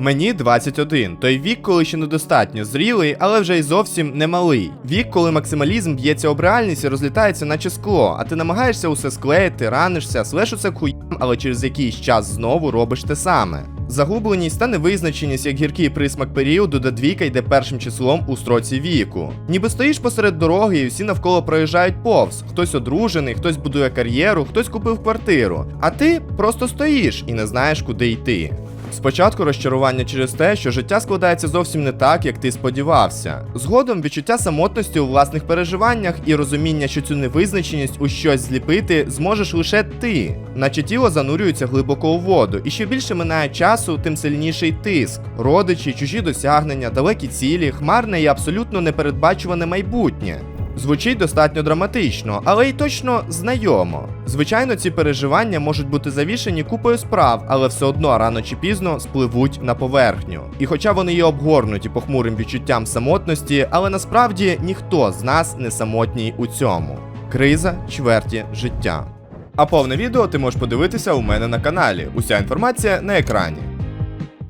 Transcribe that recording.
Мені 21, той вік, коли ще недостатньо зрілий, але вже й зовсім не малий. Вік, коли максималізм б'ється об реальність і розлітається, наче скло, а ти намагаєшся усе склеїти, ранишся, слеш к хуям, але через якийсь час знову робиш те саме. Загубленість та невизначеність як гіркий присмак періоду, де двійка йде першим числом у строці віку. Ніби стоїш посеред дороги і всі навколо проїжджають повз. Хтось одружений, хтось будує кар'єру, хтось купив квартиру. А ти просто стоїш і не знаєш, куди йти. Спочатку розчарування через те, що життя складається зовсім не так, як ти сподівався. Згодом відчуття самотності у власних переживаннях і розуміння, що цю невизначеність у щось зліпити зможеш лише ти, наче тіло занурюється глибоко у воду, і що більше минає часу, тим сильніший тиск. Родичі, чужі досягнення, далекі цілі, хмарне і абсолютно непередбачуване майбутнє. Звучить достатньо драматично, але й точно знайомо. Звичайно, ці переживання можуть бути завішені купою справ, але все одно рано чи пізно спливуть на поверхню. І хоча вони є обгорнуті похмурим відчуттям самотності, але насправді ніхто з нас не самотній у цьому. Криза чверті життя. А повне відео ти можеш подивитися у мене на каналі. Уся інформація на екрані.